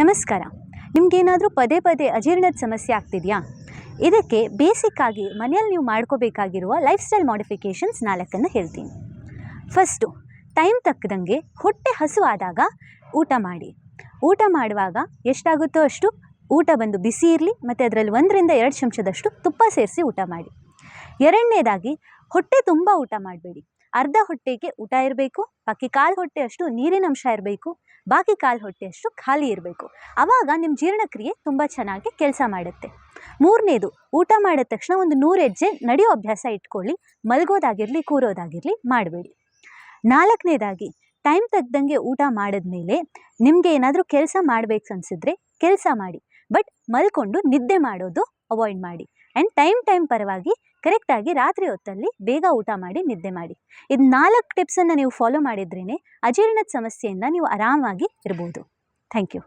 ನಮಸ್ಕಾರ. ನಿಮಗೇನಾದರೂ ಪದೇ ಪದೇ ಅಜೀರ್ಣದ ಸಮಸ್ಯೆ ಆಗ್ತಿದೆಯಾ? ಇದಕ್ಕೆ ಬೇಸಿಕ್ ಆಗಿ ಮನೆಯಲ್ಲಿ ನೀವು ಮಾಡ್ಕೋಬೇಕಾಗಿರುವ ಲೈಫ್ ಸ್ಟೈಲ್ ಮಾಡಿಫಿಕೇಷನ್ಸ್ ನಾಲ್ಕನ್ನು ಹೇಳ್ತೀನಿ. ಫಸ್ಟು ಟೈಮ್ ತಕ್ಕದಂಗೆ ಹೊಟ್ಟೆ ಹಸುವಾದಾಗ ಊಟ ಮಾಡಿ. ಊಟ ಮಾಡುವಾಗ ಎಷ್ಟಾಗುತ್ತೋ ಅಷ್ಟು ಊಟ ಬಂದು ಬಿಸಿ ಇರಲಿ, ಮತ್ತು ಅದರಲ್ಲಿ ಒಂದರಿಂದ ಎರಡು ಚಮಚದಷ್ಟು ತುಪ್ಪ ಸೇರಿಸಿ ಊಟ ಮಾಡಿ. ಎರಡನೇದಾಗಿ ಹೊಟ್ಟೆ ತುಂಬ ಊಟ ಮಾಡಬೇಡಿ. ಅರ್ಧ ಹೊಟ್ಟೆಗೆ ಊಟ ಇರಬೇಕು, ಬಾಕಿ ಕಾಲು ಹೊಟ್ಟೆಯಷ್ಟು ನೀರಿನ ಅಂಶ ಇರಬೇಕು ಬಾಕಿ ಕಾಲು ಹೊಟ್ಟೆಯಷ್ಟು ಖಾಲಿ ಇರಬೇಕು. ಆವಾಗ ನಿಮ್ಮ ಜೀರ್ಣಕ್ರಿಯೆ ತುಂಬ ಚೆನ್ನಾಗಿ ಕೆಲಸ ಮಾಡುತ್ತೆ. ಮೂರನೇದು, ಊಟ ಮಾಡಿದ ತಕ್ಷಣ ಒಂದು ನೂರು ಹೆಜ್ಜೆ ನಡೆಯೋ ಅಭ್ಯಾಸ ಇಟ್ಕೊಳ್ಳಿ, ಮಲಗೋದಾಗಿರಲಿ, ಕೂರೋದಾಗಿರಲಿ ಮಾಡಬೇಡಿ. ನಾಲ್ಕನೇದಾಗಿ, ಟೈಮ್ ತೆಗ್ದಂಗೆ ಊಟ ಮಾಡಿದ್ಮೇಲೆ ನಿಮಗೆ ಏನಾದರೂ ಕೆಲಸ ಮಾಡಬೇಕು ಅನಿಸಿದ್ರೆ ಕೆಲಸ ಮಾಡಿ, ಬಟ್ ಮಲ್ಕೊಂಡು ನಿದ್ದೆ ಮಾಡೋದು ಅವಾಯ್ಡ್ ಮಾಡಿ. ಆ್ಯಂಡ್ ಟೈಮ್ ಟೈಮ್ ಪರವಾಗಿ ಕರೆಕ್ಟಾಗಿ ರಾತ್ರಿ ಹೊತ್ತಲ್ಲಿ ಬೇಗ ಊಟ ಮಾಡಿ ನಿದ್ದೆ ಮಾಡಿ. ಇದು ನಾಲ್ಕು ಟಿಪ್ಸನ್ನು ನೀವು ಫಾಲೋ ಮಾಡಿದ್ರೇ ಅಜೀರ್ಣದ ಸಮಸ್ಯೆಯಿಂದ ನೀವು ಆರಾಮಾಗಿ ಇರ್ಬೋದು. Thank you